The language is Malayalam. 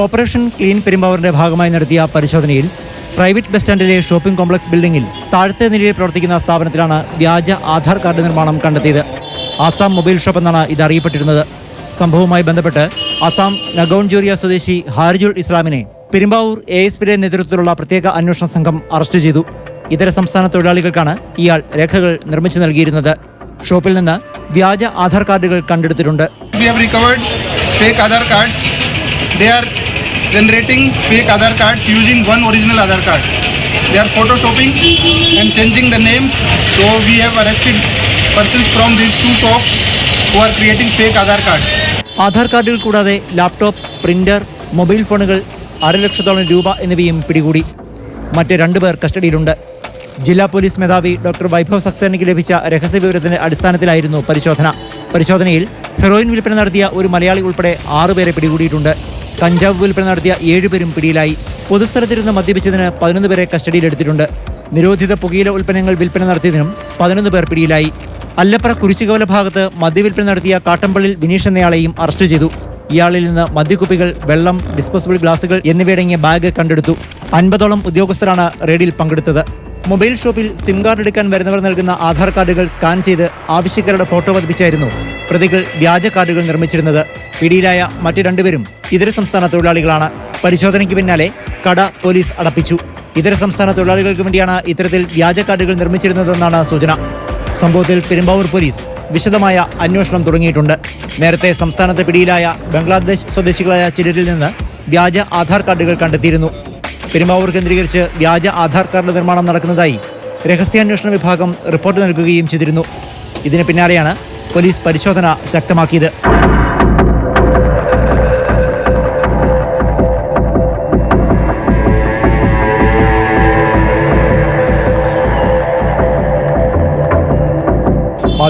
ഓപ്പറേഷൻ ക്ലീൻ പെരുമ്പാവൂരിന്റെ ഭാഗമായി നടത്തിയ പരിശോധനയിൽ പ്രൈവറ്റ് ബസ് സ്റ്റാൻഡിലെ ഷോപ്പിംഗ് കോംപ്ലക്സ് ബിൽഡിംഗിൽ താഴത്തെ നിലയിൽ പ്രവർത്തിക്കുന്ന സ്ഥാപനത്തിലാണ് വ്യാജ ആധാർ കാർഡ് നിർമ്മാണം കണ്ടെത്തിയത്. ആസാം മൊബൈൽ ഷോപ്പ് എന്നാണ് ഇത് അറിയപ്പെട്ടിരുന്നത്. സംഭവവുമായി ബന്ധപ്പെട്ട് ആസാം നഗോൺജൂരിയ സ്വദേശി ഹാരിജുൽ ഇസ്ലാമിനെ പെരുമ്പാവൂർ എ എസ് പിയുടെ നേതൃത്വത്തിലുള്ള പ്രത്യേക അന്വേഷണ സംഘം അറസ്റ്റ് ചെയ്തു. ഇതര സംസ്ഥാന തൊഴിലാളികൾക്കാണ് ഇയാൾ രേഖകൾ നിർമ്മിച്ചു നൽകിയിരുന്നത്. ഷോപ്പിൽ നിന്ന് വ്യാജ ആധാർ കാർഡുകൾ കണ്ടെടുത്തിട്ടുണ്ട്. Generating fake Aadhaar cards using one original Aadhaar card. They are photoshopping and changing the names. So we have arrested persons from these two shops who are creating fake Aadhaar cards. Aadhaar കാർഡുകൾ കൂടാതെ ലാപ്ടോപ്പ് പ്രിന്റർ മൊബൈൽ ഫോണുകൾ അര ലക്ഷത്തോളം രൂപ എന്നിവയും പിടികൂടി മറ്റ് രണ്ടുപേർ കസ്റ്റഡിയിലുണ്ട് ജില്ലാ പോലീസ് മേധാവി ഡോക്ടർ വൈഭവ് സക്സേനയ്ക്ക് ലഭിച്ച രഹസ്യവിവരത്തിന്റെ അടിസ്ഥാനത്തിലായിരുന്നു പരിശോധന പരിശോധനയിൽ ഹെറോയിൻ വിൽപ്പന നടത്തിയ ഒരു മലയാളി ഉൾപ്പെടെ ആറുപേരെ പിടികൂടിയിട്ടുണ്ട് കഞ്ചാവ് വിൽപ്പന നടത്തിയ ഏഴുപേരും പിടിയിലായി. പൊതുസ്ഥലത്തിരുന്ന് മദ്യപിച്ചതിന് പതിനൊന്ന് പേരെ കസ്റ്റഡിയിലെടുത്തിട്ടുണ്ട്. നിരോധിത പുകയില ഉൽപ്പന്നങ്ങൾ വിൽപ്പന നടത്തിയതിനും പതിനൊന്ന് പേർ പിടിയിലായി. അല്ലപ്ര കുരിശുകവല ഭാഗത്ത് മദ്യവിൽപ്പന നടത്തിയ കാട്ടമ്പള്ളിൽ വിനീഷ് എന്നയാളെയും അറസ്റ്റ് ചെയ്തു. ഇയാളിൽ നിന്ന് മദ്യക്കുപ്പികൾ വെള്ളം ഡിസ്പോസിബിൾ ഗ്ലാസുകൾ എന്നിവയടങ്ങിയ ബാഗ് കണ്ടെടുത്തു. അൻപതോളം ഉദ്യോഗസ്ഥരാണ് റെയ്ഡിൽ പങ്കെടുത്തത്. മൊബൈൽ ഷോപ്പിൽ സിം കാർഡ് എടുക്കാൻ വരുന്നവർ നൽകുന്ന ആധാർ കാർഡുകൾ സ്കാൻ ചെയ്ത് ആവശ്യക്കാരുടെ ഫോട്ടോ പതിപ്പിച്ചായിരുന്നു പ്രതികൾ വ്യാജ കാർഡുകൾ നിർമ്മിച്ചിരുന്നത്. പിടിയിലായ മറ്റു രണ്ടുപേരും ഇതര സംസ്ഥാന തൊഴിലാളികളാണ്. പരിശോധനയ്ക്ക് പിന്നാലെ കട പോലീസ് അടപ്പിച്ചു. ഇതര സംസ്ഥാന തൊഴിലാളികൾക്ക് വേണ്ടിയാണ് ഇത്തരത്തിൽ വ്യാജ കാർഡുകൾ നിർമ്മിച്ചിരുന്നതെന്നാണ് സൂചന. സംഭവത്തിൽ പെരുമ്പാവൂർ പോലീസ് വിശദമായ അന്വേഷണം തുടങ്ങിയിട്ടുണ്ട്. നേരത്തെ സംസ്ഥാനത്ത് പിടിയിലായ ബംഗ്ലാദേശ് സ്വദേശികളായ ചിലരിൽ നിന്ന് വ്യാജ ആധാർ കാർഡുകൾ കണ്ടെത്തിയിരുന്നു. പെരുമ്പാവൂർ കേന്ദ്രീകരിച്ച് വ്യാജ ആധാർ കാർഡ് നിർമ്മാണം നടക്കുന്നതായി രഹസ്യാന്വേഷണ വിഭാഗം റിപ്പോർട്ട് നൽകുകയും ചെയ്തിരുന്നു. ഇതിന് പിന്നാലെയാണ് പോലീസ് പരിശോധന ശക്തമാക്കിയത്.